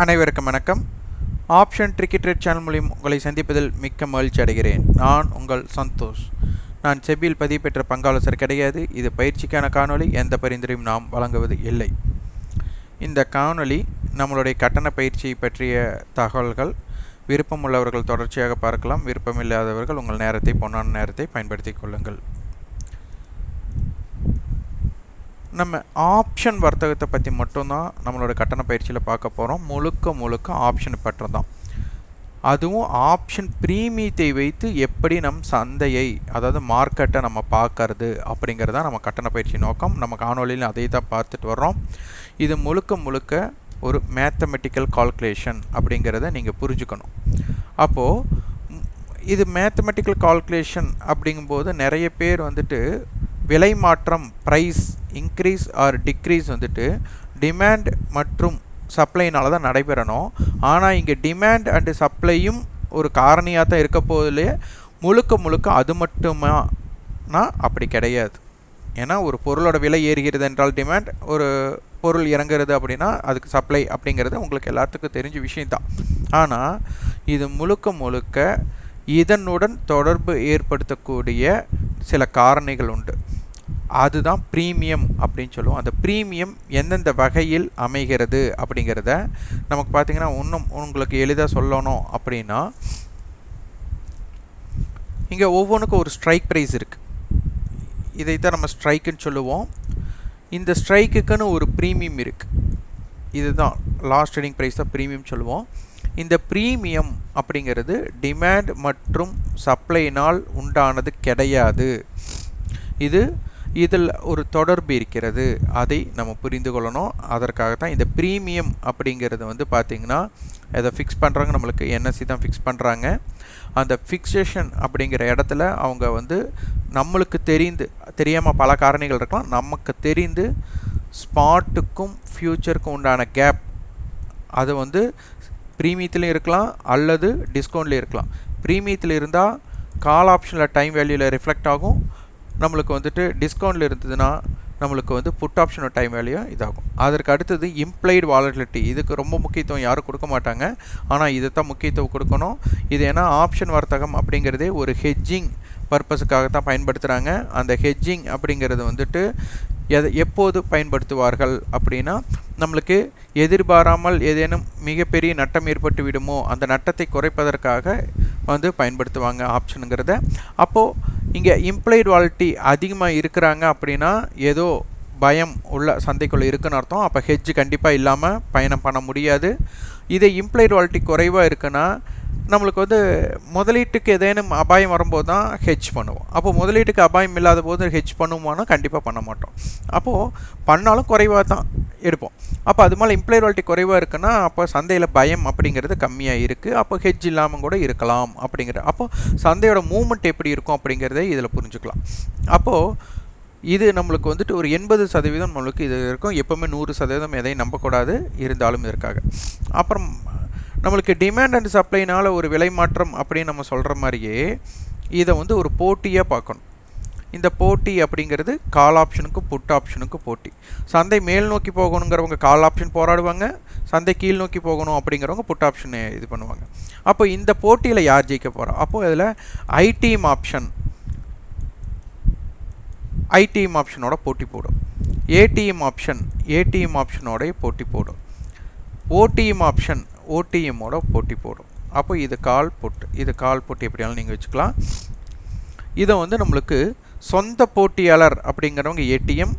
அனைவருக்கும் வணக்கம். Option ட்ரிக்கெட் rate channel மூலியம் உங்களை சந்திப்பதில் மிக்க மகிழ்ச்சி அடைகிறேன். நான் உங்கள் சந்தோஷ். நான் செபியில் பதிவு பெற்ற பங்காளசர் கிடையாது. இது பயிற்சிக்கான காணொளி. எந்த பரிந்துரையும் நாம் வழங்குவது இல்லை. இந்த காணொளி நம்மளுடைய கட்டண பயிற்சியை பற்றிய தகவல்கள். விருப்பம் உள்ளவர்கள் தொடர்ச்சியாக பார்க்கலாம். விருப்பமில்லாதவர்கள் உங்கள் நேரத்தை பொன்னான நேரத்தை பயன்படுத்திக் கொள்ளுங்கள். நம்ம ஆப்ஷன் வர்த்தகத்தை பற்றி மட்டும்தான் நம்மளோட கட்டண பயிற்சியில் பார்க்க போகிறோம் முழுக்க முழுக்க ஆப்ஷன் பற்றி தான் அதுவும் ஆப்ஷன் பிரீமியத்தை வைத்து எப்படி நம் சந்தையை அதாவது மார்க்கெட்டை நம்ம பார்க்கறது அப்படிங்கிறதா நம்ம கட்டண பயிற்சி நோக்கம். நம்ம காணொலியில் அதை தான் பார்த்துட்டு வர்றோம். இது முழுக்க முழுக்க ஒரு மேத்தமெட்டிக்கல் கால்குலேஷன் அப்படிங்கிறத நீங்கள் புரிஞ்சுக்கணும். அப்போது இது மேத்தமெட்டிக்கல் கால்குலேஷன் அப்படிங்கும்போது நிறைய பேர் வந்துட்டு விலை மாற்றம் ப்ரைஸ் இன்க்ரீஸ் ஆர் டிக்ரீஸ் வந்துட்டு டிமாண்ட் மற்றும் சப்ளைனால தான் நடைபெறணும். ஆனால் இங்கே டிமாண்ட் அண்டு சப்ளையும் ஒரு காரணியாக தான் இருக்க போதிலே முழுக்க முழுக்க அது மட்டுமானா அப்படி கிடையாது. ஏன்னா ஒரு பொருளோட விலை ஏறுகிறது என்றால் டிமாண்ட் ஒரு பொருள் இறங்குறது அப்படின்னா அதுக்கு சப்ளை அப்படிங்கிறது உங்களுக்கு எல்லாத்துக்கும் தெரிஞ்ச விஷயந்தான் ஆனால் இது முழுக்க முழுக்க இதனுடன் தொடர்பு ஏற்படுத்தக்கூடிய சில காரணிகள் உண்டு. அதுதான் ப்ரீமியம் அப்படின்னு சொல்லுவோம். அந்த ப்ரீமியம் எந்தெந்த வகையில் அமைகிறது அப்படிங்கிறத நமக்கு பார்த்திங்கன்னா இன்னும் உங்களுக்கு எளிதாக சொல்லணும் அப்படின்னா இங்கே ஒவ்வொன்றுக்கும் ஒரு ஸ்ட்ரைக் ப்ரைஸ் இருக்குது இதை தான் நம்ம ஸ்ட்ரைக்குன்னு சொல்லுவோம். இந்த ஸ்ட்ரைக்குக்குன்னு ஒரு ப்ரீமியம் இருக்குது இதுதான் லாஸ்ட் ட்ரேடிங் ப்ரைஸ் தான் ப்ரீமியம் சொல்லுவோம். இந்த ப்ரீமியம் அப்படிங்கிறது டிமாண்ட் மற்றும் சப்ளைனால் உண்டானது கிடையாது. இது இதில் ஒரு தொடர்பு இருக்கிறது. அதை நம்ம புரிந்து கொள்ளணும். அதற்காக தான் இந்த ப்ரீமியம் அப்படிங்கிறது வந்து பார்த்திங்கன்னா இதை ஃபிக்ஸ் பண்ணுறாங்க நம்மளுக்கு என்எஸ்சி தான் ஃபிக்ஸ் பண்ணுறாங்க அந்த ஃபிக்ஸேஷன் அப்படிங்கிற இடத்துல அவங்க வந்து நம்மளுக்கு தெரிந்து தெரியாமல் பல காரணிகள் இருக்கலாம். நமக்கு தெரிந்து ஸ்பாட்டுக்கும் ஃப்யூச்சருக்கும் உண்டான கேப் அது வந்து ப்ரீமியத்துலேயும் இருக்கலாம் அல்லது டிஸ்கவுண்ட்லேயும் இருக்கலாம். ப்ரீமியத்தில் இருந்தால் கால் ஆப்ஷனில் டைம் வேல்யூவில் ரிஃப்ளெக்ட் ஆகும். நம்மளுக்கு வந்துட்டு டிஸ்கவுண்டில் இருந்ததுன்னா நம்மளுக்கு வந்து புட் ஆப்ஷனோட டைம் வேலையும் இதாகும். அதற்கு அடுத்தது இம்ப்ளைடு வாலட்டிலிட்டி இதுக்கு ரொம்ப முக்கியத்துவம் யாரும் கொடுக்க மாட்டாங்க. ஆனால் இதை தான் முக்கியத்துவம் கொடுக்கணும். இது ஏன்னா ஆப்ஷன் வர்த்தகம் அப்படிங்கிறதே ஒரு ஹெட்ஜிங் பர்பஸுக்காக தான் பயன்படுத்துகிறாங்க அந்த ஹெட்ஜிங் அப்படிங்கிறது வந்துட்டு எதை எப்போது பயன்படுத்துவார்கள் அப்படின்னா நம்மளுக்கு எதிர்பாராமல் ஏதேனும் மிகப்பெரிய நட்டம் ஏற்பட்டு விடுமோ அந்த நட்டத்தை குறைப்பதற்காக வந்து பயன்படுத்துவாங்க ஆப்ஷனுங்கிறத அப்போது இங்கே இம்ப்ளைடு வாலிட்டி அதிகமாக இருக்கிறாங்க அப்படின்னா ஏதோ பயம் உள்ள சந்தைக்குள்ளே இருக்குன்னு அர்த்தம். அப்போ ஹெட்ஜ் கண்டிப்பாக இல்லாமல் பயணம் பண்ண முடியாது. இதே இம்ப்ளைடு வாலிட்டி குறைவாக இருக்குன்னா நம்மளுக்கு வந்து முதலீட்டுக்கு ஏதேனும் அபாயம் வரும்போது தான் ஹெச் பண்ணுவோம். அப்போ முதலீட்டுக்கு அபாயம் இல்லாத போது ஹெச் பண்ணுவோம்னா கண்டிப்பாக பண்ண மாட்டோம். அப்போது பண்ணாலும் குறைவாக தான் எடுப்போம். அப்போ அது மேலே இம்ப்ளாய்வாலிட்டி குறைவாக இருக்குன்னா அப்போ சந்தையில் பயம் அப்படிங்கிறது கம்மியாக இருக்குது அப்போ ஹெட்ஜ் இல்லாமல் கூட இருக்கலாம் அப்படிங்கிற அப்போ சந்தையோட மூமெண்ட் எப்படி இருக்கும் அப்படிங்கிறத இதில் புரிஞ்சுக்கலாம். அப்போது இது நம்மளுக்கு வந்துட்டு ஒரு எண்பது சதவீதம் நம்மளுக்கு இது இருக்கும். எப்போவுமே நூறு சதவீதம் எதையும் நம்பக்கூடாது. இருந்தாலும் இதற்காக. அப்புறம் நம்மளுக்கு டிமாண்ட் அண்ட் சப்ளைனால் ஒரு விலை மாற்றம் அப்படின்னு நம்ம சொல்கிற மாதிரியே இதை வந்து ஒரு போட்டியாக பார்க்கணும். இந்த போட்டி அப்படிங்கிறது கால் ஆப்ஷனுக்கும் புட் ஆப்ஷனுக்கும் போட்டி. சந்தை மேல் நோக்கி போகணுங்கிறவங்க கால் ஆப்ஷன் போராடுவாங்க. சந்தை கீழ் நோக்கி போகணும் அப்படிங்கிறவங்க புட் ஆப்ஷன் இது பண்ணுவாங்க. அப்போ இந்த போட்டியில் யார் ஜெயிக்க போகிறா அப்போது இதில் ஐடிஎம் ஆப்ஷன் ஐடிஎம் ஆப்ஷனோட போட்டி போடும். ஏடிஎம் ஆப்ஷன் ஏடிஎம் ஆப்ஷனோடைய போட்டி போடும். ஓடிஎம் ஆப்ஷன் ஓடிஎம்மோட போட்டி போடும். அப்போ இது கால் போட்டு இது கால் போட்டி எப்படியாலும் நீங்கள் வச்சுக்கலாம். இதை வந்து நம்மளுக்கு சொந்த போட்டியாளர் அப்படிங்கிறவங்க ஏடிஎம்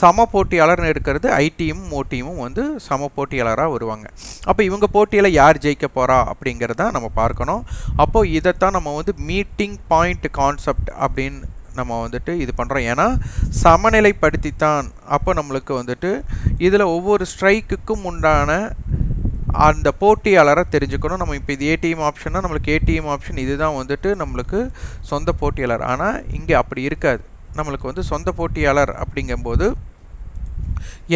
சம போட்டியாளர்னு இருக்கிறது ஐடியும் ஓடியமும் வந்து சம போட்டியாளராக வருவாங்க. அப்போ இவங்க போட்டியில் யார் ஜெயிக்க போகிறா அப்படிங்கிறத நம்ம பார்க்கணும். அப்போது இதைத்தான் நம்ம வந்து மீட்டிங் பாயிண்ட் கான்செப்ட் அப்படின்னு நம்ம வந்துட்டு இது பண்ணுறோம் ஏன்னா சமநிலைப்படுத்தித்தான் அப்போ நம்மளுக்கு வந்துட்டு இதில் ஒவ்வொரு ஸ்ட்ரைக்குக்கும் உண்டான அந்த போட்டியாளரை தெரிஞ்சுக்கணும். நம்ம இப்போ இது ஏடிஎம் ஆப்ஷன்னா நம்மளுக்கு ஏடிஎம் ஆப்ஷன் இதுதான் வந்துட்டு நம்மளுக்கு சொந்த போட்டியாளர். ஆனால் இங்கே அப்படி இருக்காது. நம்மளுக்கு வந்து சொந்த போட்டியாளர் அப்படிங்கும்போது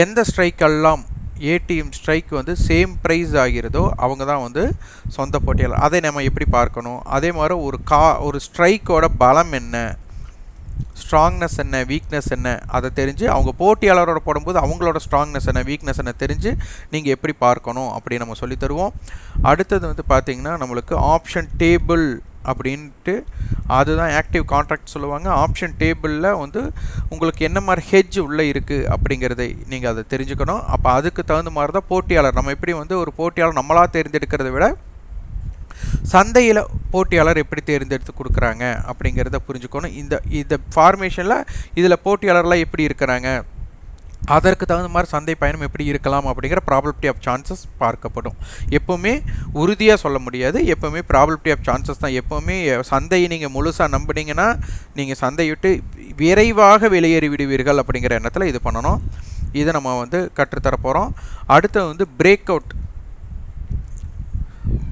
எந்த ஸ்ட்ரைக்கெல்லாம் ஏடிஎம் ஸ்ட்ரைக் வந்து சேம் ப்ரைஸ் ஆகிறதோ அவங்க தான் வந்து சொந்த போட்டியாளர். அதை நம்ம எப்படி பார்க்கணும்? அதே மாதிரி ஒரு கா ஒரு ஸ்ட்ரைக்கோட பலம் என்ன? ஸ்ட்ராங்னஸ் என்ன வீக்னஸ் என்ன அதை தெரிஞ்சு அவங்க போட்டியாளரோட போடும்போது அவங்களோட ஸ்ட்ராங்னஸ் என்ன வீக்னஸ் என்ன தெரிஞ்சு நீங்கள் எப்படி பார்க்கணும் அப்படி நம்ம சொல்லி தருவோம். அடுத்தது வந்து பார்த்திங்கன்னா நம்மளுக்கு ஆப்ஷன் டேபிள் அப்படின்ட்டு அதுதான் ஆக்டிவ் கான்ட்ராக்ட் சொல்லுவாங்க. ஆப்ஷன் டேபிளில் வந்து உங்களுக்கு என்ன மாதிரி ஹெஜ் உள்ளே இருக்குது அப்படிங்கிறதை நீங்கள் அதை தெரிஞ்சுக்கணும். அப்போ அதுக்கு தகுந்த மாதிரி தான் போட்டியாளர் நம்ம எப்படி வந்து ஒரு போட்டியாளர் நம்மளாக தேர்ந்தெடுக்கிறத விட சந்தையில் போட்டியாளர் எப்படி தேர்ந்தெடுத்து கொடுக்குறாங்க அப்படிங்கிறத புரிஞ்சுக்கணும். இந்த இந்த ஃபார்மேஷனில் இதில் போட்டியாளர்லாம் எப்படி இருக்கிறாங்க? அதற்கு தகுந்த மாதிரி சந்தை பயணம் எப்படி இருக்கலாம் அப்படிங்கிற ப்ராபபிலிட்டி ஆஃப் சான்சஸ் பார்க்கப்படும். எப்போவுமே உறுதியாக சொல்ல முடியாது. எப்போவுமே ப்ராபபிலிட்டி ஆஃப் சான்சஸ் தான். எப்போவுமே சந்தையை நீங்கள் முழுசாக நம்பினீங்கன்னா நீங்கள் சந்தையை விட்டு விரைவாக வெளியேறி விடுவீர்கள் அப்படிங்கிற எண்ணத்தில் இது பண்ணணும். இதை நம்ம வந்து கற்றுத்தர போகிறோம் அடுத்து வந்து பிரேக் அவுட்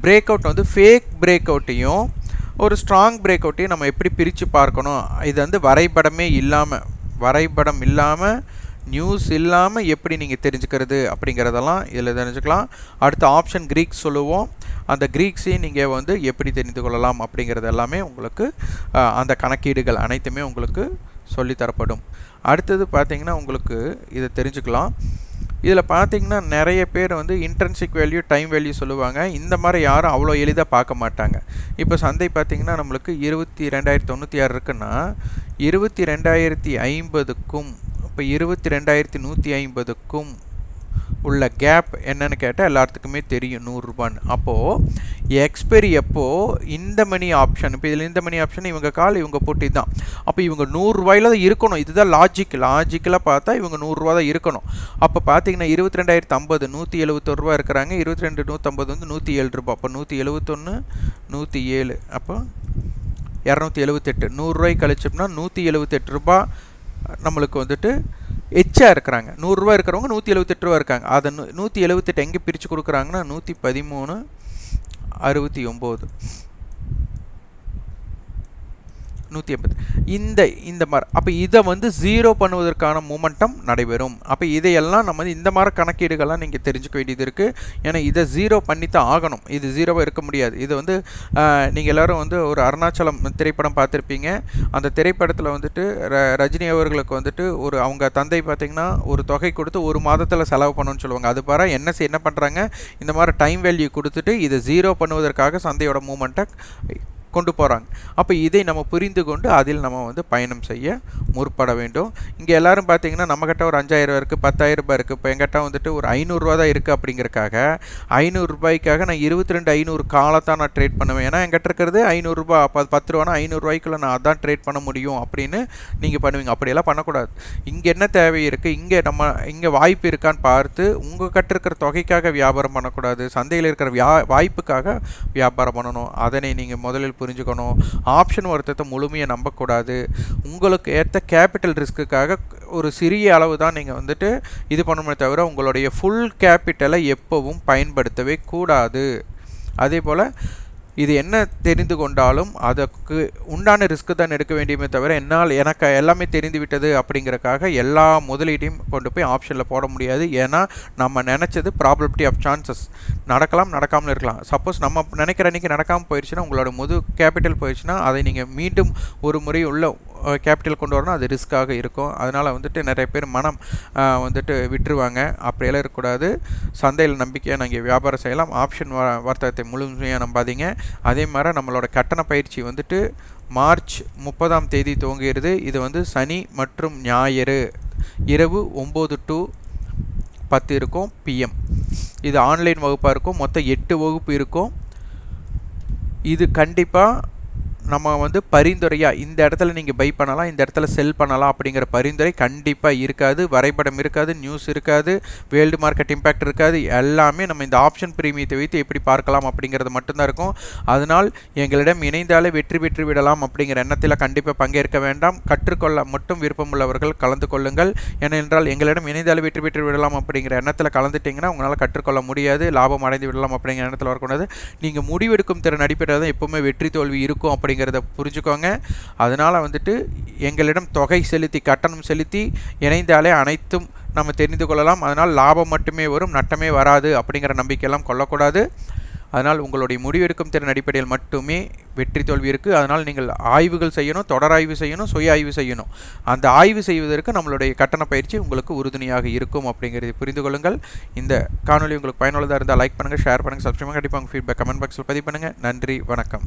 பிரேக் அவுட் வந்து ஃபேக் பிரேக் அவுட்டையும் ஒரு ஸ்ட்ராங் பிரேக் அவுட்டையும் நம்ம எப்படி பிரித்து பார்க்கணும்? இது வந்து வரைபடமே இல்லாமல் வரைபடம் இல்லாமல் நியூஸ் இல்லாமல் எப்படி நீங்கள் தெரிஞ்சுக்கிறது அப்படிங்கிறதெல்லாம் இதில் தெரிஞ்சுக்கலாம். அடுத்த ஆப்ஷன் க்ரீக்ஸ் சொல்லுவோம். அந்த க்ரீக்ஸையும் நீங்கள் வந்து எப்படி தெரிந்து கொள்ளலாம் அப்படிங்கிறது எல்லாமே உங்களுக்கு அந்த கணக்கீடுகள் அனைத்துமே உங்களுக்கு சொல்லித்தரப்படும். அடுத்தது பார்த்திங்கன்னா உங்களுக்கு இதை தெரிஞ்சுக்கலாம். இதில் பார்த்தீங்கன்னா நிறைய பேர் வந்து இன்ட்ரென்சிக் வேல்யூ டைம் வேல்யூ சொல்லுவாங்க. இந்த மாதிரி யாரும் அவ்வளோ எளிதாக பார்க்க மாட்டாங்க. இப்போ சந்தை பார்த்திங்கன்னா நம்மளுக்கு இருபத்தி ரெண்டாயிரத்தி தொண்ணூற்றி ஆறு இருக்குன்னா இருபத்தி ரெண்டாயிரத்தி ஐம்பதுக்கும் இப்போ இருபத்தி ரெண்டாயிரத்தி நூற்றி ஐம்பதுக்கும் உள்ள கேப் என்னன்னு கேட்டால் எல்லாத்துக்குமே தெரியும் நூறுரூபான்னு அப்போது எக்ஸ்பெரி எப்போது இந்த மணி ஆப்ஷன் இப்போ இதில் இந்த மணி ஆப்ஷன் இவங்க கால் இவங்க போட்டி தான். அப்போ இவங்க நூறுரூவாயில் தான் இருக்கணும். இதுதான் லாஜிக் லாஜிக்கலாக பார்த்தா இவங்க நூறுரூவா தான் இருக்கணும். அப்போ பார்த்தீங்கன்னா இருபத்தி ரெண்டாயிரத்து ஐம்பது நூற்றி எழுபத்தொருவா இருக்கிறாங்க. இருபத்தி ரெண்டு நூற்றம்பது வந்து நூற்றி ஏழு ரூபா. அப்போ நூற்றி எழுபத்தொன்று நூற்றி ஏழு. அப்போ இரநூத்தி எழுபத்தெட்டு நூறுரூவாய் கழிச்சோம்னா நூற்றி எழுபத்தெட்டு ரூபா நம்மளுக்கு வந்துட்டு எச்சா இருக்கிறாங்க. நூறுரூவா இருக்கிறவங்க நூற்றி எழுபத்தெட்டு ரூபா இருக்காங்க. அதை நூ நூற்றி எழுபத்தெட்டு எங்கே பிரித்து கொடுக்குறாங்கன்னா நூற்றி பதிமூணு அறுபத்தி ஒம்பது. நூற்றி எண்பது. இந்த இந்த மாதிரி அப்போ இதை வந்து ஜீரோ பண்ணுவதற்கான மூமெண்டம் நடைபெறும். அப்போ இதையெல்லாம் நம்ம இந்த மாதிரி கணக்கீடுகள்லாம் நீங்கள் தெரிஞ்சுக்க வேண்டியது இருக்குது ஏன்னா இதை ஜீரோ பண்ணி தான் ஆகணும். இது ஜீரோவாக இருக்க முடியாது. இது வந்து நீங்கள் எல்லோரும் வந்து ஒரு அருணாச்சலம் திரைப்படம் பார்த்துருப்பீங்க. அந்த திரைப்படத்தில் வந்துட்டு ர ரஜினி அவர்களுக்கு வந்துட்டு ஒரு அவங்க தந்தை பார்த்திங்கன்னா ஒரு தொகை கொடுத்து ஒரு மாதத்தில் செலவு பண்ணணும்னு சொல்லுவாங்க. அது பாரா என்ன என்ன பண்ணுறாங்க இந்த மாதிரி டைம் வேல்யூ கொடுத்துட்டு இதை ஜீரோ பண்ணுவதற்காக சந்தையோட மூமெண்ட்டை கொண்டு போகிறாங்க அப்போ இதை நம்ம புரிந்து கொண்டு அதில் நம்ம வந்து பயணம் செய்ய முற்பட வேண்டும். இங்கே எல்லோரும் பார்த்தீங்கன்னா நம்மக்கிட்ட ஒரு அஞ்சாயிரம் இருக்குது பத்தாயிரம் ரூபாய் இருக்குது இப்போ எங்கிட்ட வந்துட்டு ஒரு ஐநூறுரூவா தான் இருக்குது அப்படிங்கிறக்காக ஐநூறுரூபாய்க்காக நான் இருபத்தி ரெண்டு ஐநூறு காலத்தான் நான் ட்ரேட் பண்ணுவேன். ஏன்னா எங்கிட்ட இருக்கிறது ஐநூறுரூபா அப்போ பத்து ரூபானா ஐநூறுரூவாய்க்குள்ள நான் அதான் ட்ரேட் பண்ண முடியும் அப்படின்னு நீங்கள் பண்ணுவீங்க. அப்படியெல்லாம் பண்ணக்கூடாது. இங்கே என்ன தேவை இருக்குது இங்கே நம்ம இங்கே வாய்ப்பு இருக்கான்னு பார்த்து உங்கள் கட்ட இருக்கிற தொகைக்காக வியாபாரம் பண்ணக்கூடாது. சந்தையில் இருக்கிற வியா வாய்ப்புக்காக வியாபாரம் பண்ணணும். அதனை நீங்கள் முதலில் புரிஞ்சுக்கணும். ஆப்ஷன் ஒருத்தத்தை முழுமையை நம்பக்கூடாது. உங்களுக்கு ஏற்ற கேபிட்டல் ரிஸ்க்குக்காக ஒரு சிறிய அளவு தான் நீங்கள் வந்துட்டு இது பண்ணணுமே தவிர உங்களுடைய ஃபுல் கேபிட்டலை எப்போவும் பயன்படுத்தவே கூடாது. அதே போல் இது என்ன தெரிந்து கொண்டாலும் அதுக்கு உண்டான ரிஸ்க்கு தான் எடுக்க வேண்டியமே தவிர என்னால் எனக்கு எல்லாமே தெரிந்து விட்டது அப்படிங்கிறக்காக எல்லா முதலீட்டையும் கொண்டு போய் ஆப்ஷனில் போட முடியாது. ஏன்னா நம்ம நினச்சது ப்ராபபிலிட்டி ஆஃப் சான்சஸ் நடக்கலாம் நடக்காமல் இருக்கலாம். சப்போஸ் நம்ம நினைக்கிற அன்றைக்கி நடக்காமல் போயிடுச்சுன்னா உங்களோட முது கேபிட்டல் போயிடுச்சுன்னா அதை நீங்கள் மீண்டும் ஒரு முறை உள்ள கேபிட்டல் கொண்டு வரணும் அது ரிஸ்க்காக இருக்கும். அதனால் வந்துட்டு நிறைய பேர் மனம் வந்துட்டு விட்டுருவாங்க. அப்படியெல்லாம் இருக்கக்கூடாது. சந்தையில் நம்பிக்கையாக நாங்கள் வியாபாரம் செய்யலாம். ஆப்ஷன் வ வர்த்தகத்தை முழுமையாக நம்பாதீங்க. அதே மாதிரி நம்மளோட கட்டண பயிற்சி வந்துட்டு மார்ச் முப்பதாம் தேதி துவங்குகிறது. இது வந்து சனி மற்றும் ஞாயிறு. இரவு ஒம்பது டு பத்து இருக்கும். பிஎம் இது ஆன்லைன் வகுப்பாக இருக்கும். மொத்தம் எட்டு வகுப்பு இருக்கும். இது கண்டிப்பாக நம்ம வந்து பரிந்துரையாக இந்த இடத்துல நீங்கள் பை பண்ணலாம் இந்த இடத்துல செல் பண்ணலாம் அப்படிங்கிற பரிந்துரை கண்டிப்பாக இருக்காது. வரைபடம் இருக்காது நியூஸ் இருக்காது வேர்ல்டு மார்க்கெட் இம்பேக்ட் இருக்காது. எல்லாமே நம்ம இந்த ஆப்ஷன் பிரீமியத்தை வைத்து எப்படி பார்க்கலாம் அப்படிங்கிறது மட்டும்தான் இருக்கும். அதனால் எங்களிடம் இணைந்தாலே வெற்றி பெற்று விடலாம் அப்படிங்கிற எண்ணத்தில் கண்டிப்பாக பங்கேற்க வேண்டாம். கற்றுக்கொள்ள மட்டும் விருப்பமுள்ளவர்கள் கலந்து கொள்ளுங்கள். ஏனென்றால் எங்களிடம் இணைந்தாலே வெற்றி பெற்று விடலாம் அப்படிங்கிற எண்ணத்தில் கலந்துட்டிங்கன்னா உங்களால் கற்றுக்கொள்ள முடியாது லாபம் அடைந்து விடலாம் அப்படிங்கிற எண்ணத்தில் வரக்கூடாது. நீங்கள் முடிவெடுக்கும் திறன் அடிப்படையில் தான் எப்போவுமே வெற்றி தோல்வி இருக்கும் அப்படி அப்படிங்கிறத புரிஞ்சுக்கோங்க. அதனால் வந்துட்டு எங்களிடம் தொகை செலுத்தி கட்டணம் செலுத்தி இணைந்தாலே அனைத்தும் நம்ம தெரிந்து கொள்ளலாம். அதனால் லாபம் மட்டுமே வரும் நட்டமே வராது அப்படிங்கிற நம்பிக்கையெல்லாம் கொள்ளக்கூடாது. அதனால் உங்களுடைய முடிவெடுக்கும் திறன் அடிப்படையில் மட்டுமே வெற்றி தோல்வி இருக்குது அதனால் நீங்கள் ஆய்வுகள் செய்யணும் தொடராய்வு செய்யணும் சுய ஆய்வு செய்யணும். அந்த ஆய்வு செய்வதற்கு நம்மளுடைய கட்டண பயிற்சி உங்களுக்கு உறுதுணையாக இருக்கும் அப்படிங்கிறதை புரிந்து கொள்ளுங்கள். இந்த காணொலி உங்களுக்கு பயனுள்ளதாக இருந்தால் லைக் பண்ணுங்கள் ஷேர் பண்ணுங்கள் சப்ஸ்கிரைப் கண்டிப்பாக உங்கள் ஃபீட்பேக் கமெண்ட் பாக்ஸில் பதிவு பண்ணுங்கள் நன்றி வணக்கம்.